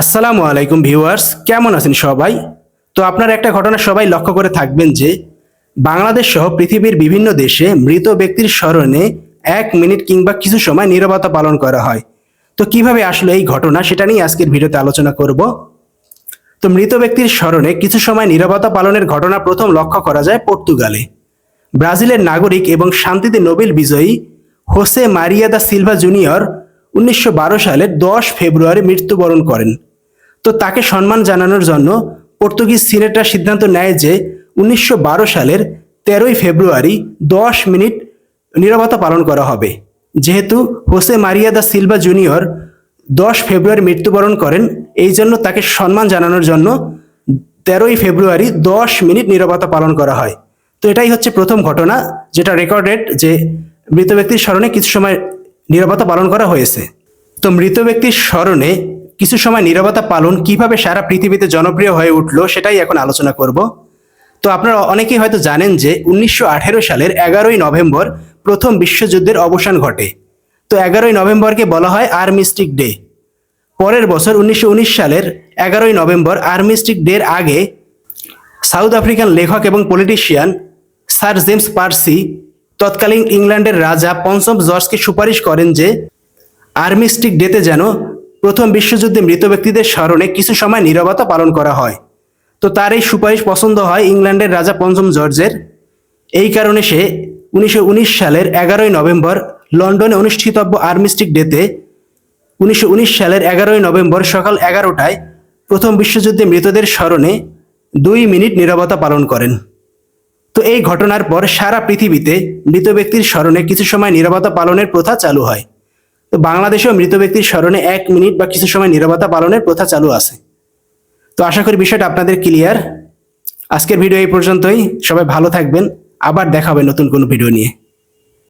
আসসালামু আলাইকুম ভিউয়ার্স, কেমন আছেন সবাই? তো আপনার একটা ঘটনা সবাই লক্ষ্য করে থাকবেন যে, বাংলাদেশ সহ পৃথিবীর বিভিন্ন দেশে মৃত ব্যক্তির স্মরণে এক মিনিট কিংবা কিছু সময় নীরবতা পালন করা হয়। তো কীভাবে আসলে এই ঘটনা সেটা নিয়ে আজকের ভিডিওতে আলোচনা করব। তো মৃত ব্যক্তির স্মরণে কিছু সময় নীরবতা পালনের ঘটনা প্রথম লক্ষ্য করা যায় পর্তুগালে। ব্রাজিলের নাগরিক এবং শান্তিতে নোবেল বিজয়ী Jose Maria da Silva Junior উনিশশো বারো সালের দশ ফেব্রুয়ারি মৃত্যুবরণ করেন। তো তাকে সম্মান জানানোর জন্য পর্তুগিজ সিনেটরা সিদ্ধান্ত নেয় যে উনিশশো বারো সালের তেরোই ফেব্রুয়ারি দশ মিনিট নীরবতা পালন করা হবে। যেহেতু Jose Maria da Silva Junior দশ ফেব্রুয়ারি মৃত্যুবরণ করেন, এই জন্য তাকে সম্মান জানানোর জন্য তেরোই ফেব্রুয়ারি দশ মিনিট নীরবতা পালন করা হয়। তো এটাই হচ্ছে প্রথম ঘটনা, যেটা রেকর্ডেড যে মৃত ব্যক্তির স্মরণে কিছু সময় নিরবতা পালন করা হয়েছে। তো মৃত ব্যক্তির স্মরণে কিছু সময় নীরবতা পালন কীভাবে সারা পৃথিবীতে জনপ্রিয় হয়ে উঠল সেটাই এখন আলোচনা করব। তো আপনারা অনেকেই হয়তো জানেন যে উনিশশো আঠেরো সালের এগারোই নভেম্বর প্রথম বিশ্বযুদ্ধের অবসান ঘটে। তো এগারোই নভেম্বরকে বলা হয় আর্মিস্টিক ডে। পরের বছর উনিশশো উনিশ সালের এগারোই নভেম্বর আর্মিস্টিক ডের আগে সাউথ আফ্রিকান লেখক এবং পলিটিশিয়ান স্যার জেমস পার্সি তৎকালীন ইংল্যান্ডের রাজা পঞ্চম জর্জকে সুপারিশ করেন যে আর্মিস্টিক ডেতে যেন প্রথম বিশ্বযুদ্ধে মৃত ব্যক্তিদের স্মরণে কিছু সময় নীরবতা পালন করা হয়। তো তার এই সুপারিশ পছন্দ হয় ইংল্যান্ডের রাজা পঞ্চম জর্জের। এই কারণে সে উনিশশো উনিশ সালের এগারোই নভেম্বর লন্ডনে অনুষ্ঠিতব্য আর্মিস্টিক ডেতে উনিশশো উনিশ সালের এগারোই নভেম্বর সকাল এগারোটায় প্রথম বিশ্বযুদ্ধে মৃতদের স্মরণে দুই মিনিট নীরবতা পালন করেন। তো এই ঘটনার পর সারা পৃথিবীতে মৃত ব্যক্তির স্মরণে কিছু সময় নীরবতা পালনের প্রথা চালু হয়। তো বাংলাদেশেও মৃত ব্যক্তির স্মরণে এক মিনিট বা কিছু সময় নিরবতা পালনের প্রথা চালু আছে। তো আশা করি বিষয়টা আপনাদের ক্লিয়ার আজকের ভিডিও এই পর্যন্তই। সবাই ভালো থাকবেন। আবার দেখা হবে নতুন কোনো ভিডিও নিয়ে।